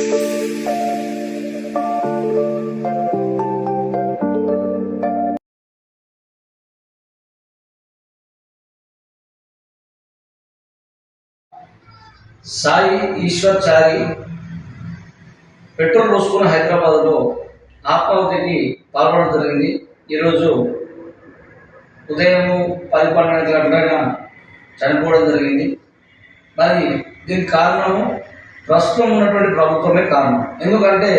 Sai Eshwar Chari petrol Hyderabad హైదరాబాద్లో ఆత్మాహుతికి పాల్పడడం జరిగింది. ఈరోజు ఉదయం పది పన్నెండు గంటలైన చనిపోవడం జరిగింది. మరి దీనికి కారణము ప్రస్తుతం ఉన్నటువంటి ప్రభుత్వమే కారణం. ఎందుకంటే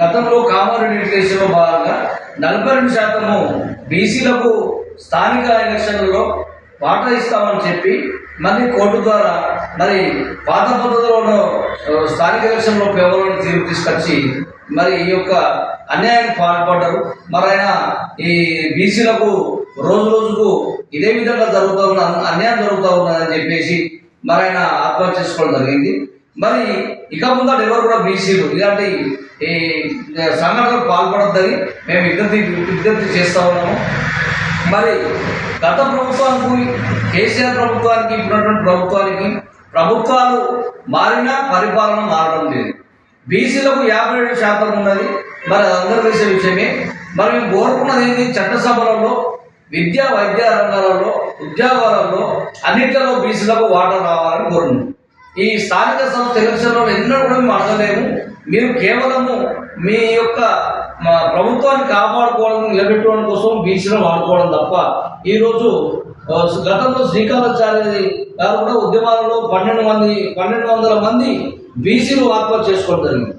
గతంలో కామారెడ్డి కేసులో భాగంగా నలభై రెండు శాతము బీసీలకు స్థానిక ఎలక్షన్లలో వాటా ఇస్తామని చెప్పి మళ్ళీ కోర్టు ద్వారా మరి పాత పద్ధతిలోనూ స్థానిక ఎలక్షన్లో పేవలను తీర్పు తీసుకొచ్చి మరి ఈ యొక్క అన్యాయానికి పాల్పడ్డారు. మరి ఆయన ఈ బీసీలకు రోజు రోజుకు ఇదే విధంగా జరుగుతూ ఉన్న అన్యాయం జరుగుతూ ఉన్నదని చెప్పేసి మరి ఆయన ఆత్మహత్య చేసుకోవడం జరిగింది. మరి ఇక ముందర ఎవరు కూడా బీసీలు ఇలాంటి ఈ సంఘటనలు పాల్పడద్దని మేము విజ్ఞప్తి విజ్ఞప్తి చేస్తా ఉన్నాము. మరి గత ప్రభుత్వానికి కేసీఆర్ ప్రభుత్వానికి ఇప్పుడున్నటువంటి ప్రభుత్వానికి ప్రభుత్వాలు మారినా పరిపాలన మారడం లేదు. బీసీలకు యాభై ఏడు శాతం ఉన్నది మరి అందరూ తెలిసే విషయమే. మరి మేము కోరుకున్నది ఏంటి చట్టసభలలో విద్యా వైద్య రంగాలలో ఉద్యోగాలలో అన్నింటిలో బీసీలకు వాటా రావాలని కోరుకుంటున్నాం. ఈ స్థానిక సంస్థ ఎలక్షన్లో ఎన్నో కూడా మేము అడగలేము. మీరు కేవలము మీ యొక్క మా ప్రభుత్వాన్ని కాపాడుకోవడం నిలబెట్టుకోవడం కోసం బీసీలో వాడుకోవడం తప్ప ఈరోజు గతంలో శ్రీకాళాచార్య గారు కూడా ఉద్యమాలలో పన్నెండు మంది పన్నెండు వందల మంది బీసీలు ఆత్మహత్య చేసుకోవడం జరిగింది.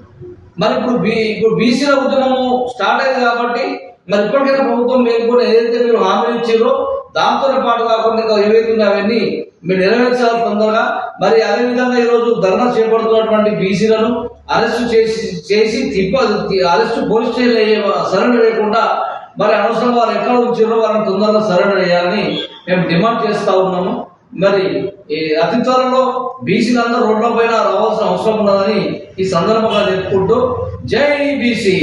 మరి ఇప్పుడు బీ ఇప్పుడు బీసీల ఉద్యమము స్టార్ట్ అయింది కాబట్టి మరి ఇప్పటికైనా ప్రభుత్వం మీరు కూడా ఏదైతే మీరు హామీ ఇచ్చారో దాంతో పాటు కాకుండా ఇంకా ఏవైతే అవన్నీ మీరు నెరవేర్చాలి తొందరగా. మరి అదేవిధంగా ఈరోజు ధర్నా చేపడుతున్నటువంటి బీసీలను అరెస్టు చేసి చేసి తిప్ప అరెస్టు పోలీస్ స్టేషన్ సరెండర్ చేయకుండా మరి అవసరం వారు ఎక్కడ ఉంచారో వారిని తొందరగా సరెండర్ చేయాలని మేము డిమాండ్ చేస్తూ ఉన్నాము. మరి ఈ అతి త్వరలో బీసీలందరూ రోడ్ల పైన రావాల్సిన అవసరం ఉన్నదని ఈ సందర్భంగా చెప్పుకుంటూ జై బీసీ.